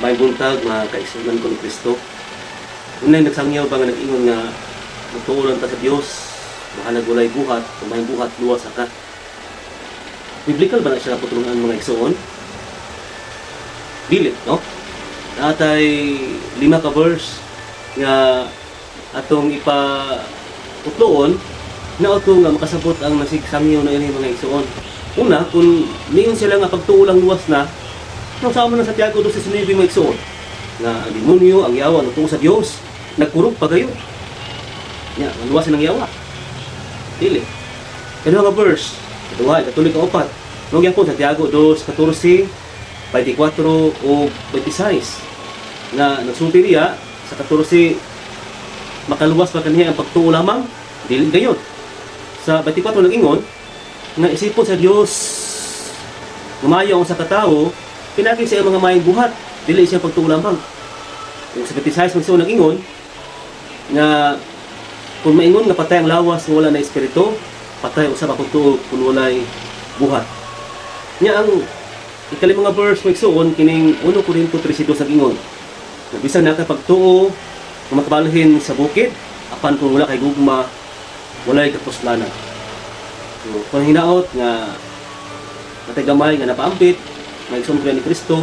may buntag mga kaigsunan ko ni Kristo. Unay nagsangyaw ba nga nag-ingon nga mutuulan ta sa Dios, mahalag walay buhat, may buhat luwas ka. Biblical ba na siya naputulungan mga igsoon? Dili, no? Natay lima ka verse nga atong ipa utloon na auto nga makasabot ang nasigsangyaw na ini mga igsoon. Una, kung niyon sila nga pagtuulang luwas na, nang sama na sa Tiago 12.9 mga igsoon, nga ang demonyo, ang yawa, nagtungo sa Dios, nagkurog pa kayo. Nya, ang luwas ng yawa. Dili. Kaya nga verse, Katuhay, katuloy ka opat. Nung yan po sa Tiago 2.14, 24 o 26 na nagsulti niya sa 14 makaluwas pa kaniya ang pagtuo lamang dili gayon sa 24 nag-ingon nga isipon sa Dios gumayo ang sa katao pinagi sa mga mayang buhat. Dili siya kung sa 26 magsuon nag-ingon nga kung maingon nga patay ang lawas wala na espiritu patay usab ang pagtuo kung walay buhat. Nya ang ikali mga verse magsuon kining 1 Korinto 3:2 sa ingon. Nga bisan naka pagtuo nga makabalhin sa bukid apan kung wala kay gugma walay kapuslanan. So kung hinaot nga natay gamay nga napaampit nga igsoon ni Kristo